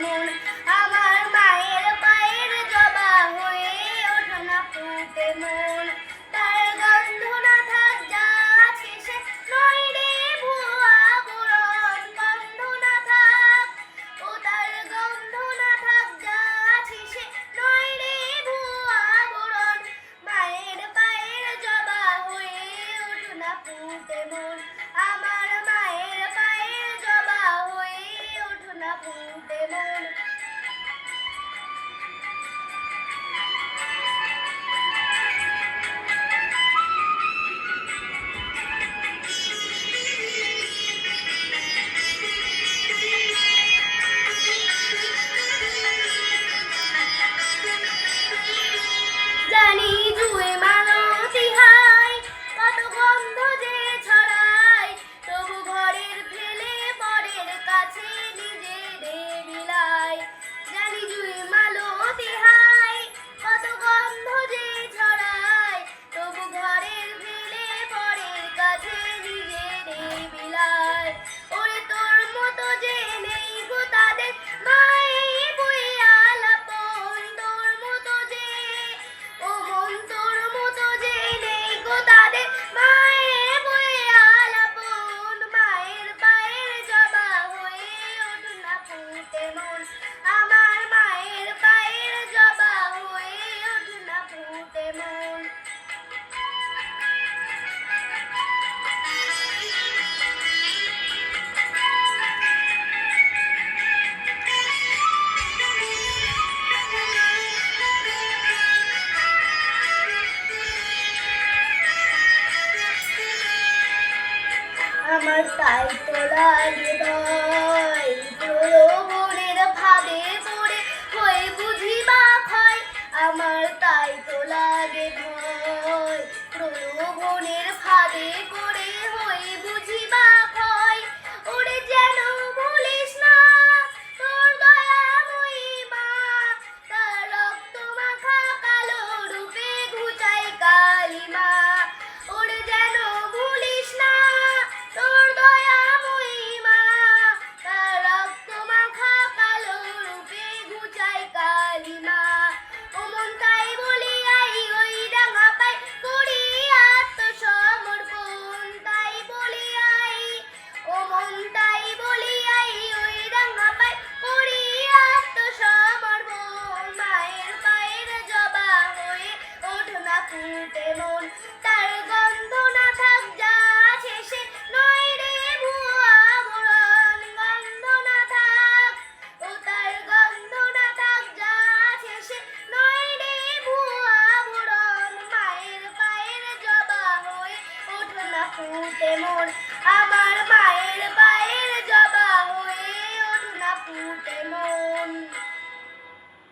Lord ওরে তোর মতো যে আমার তাই তোলা হৃদয়। ভাবে পড়ে হয়ে বুঝিবা পাখিতে মন তার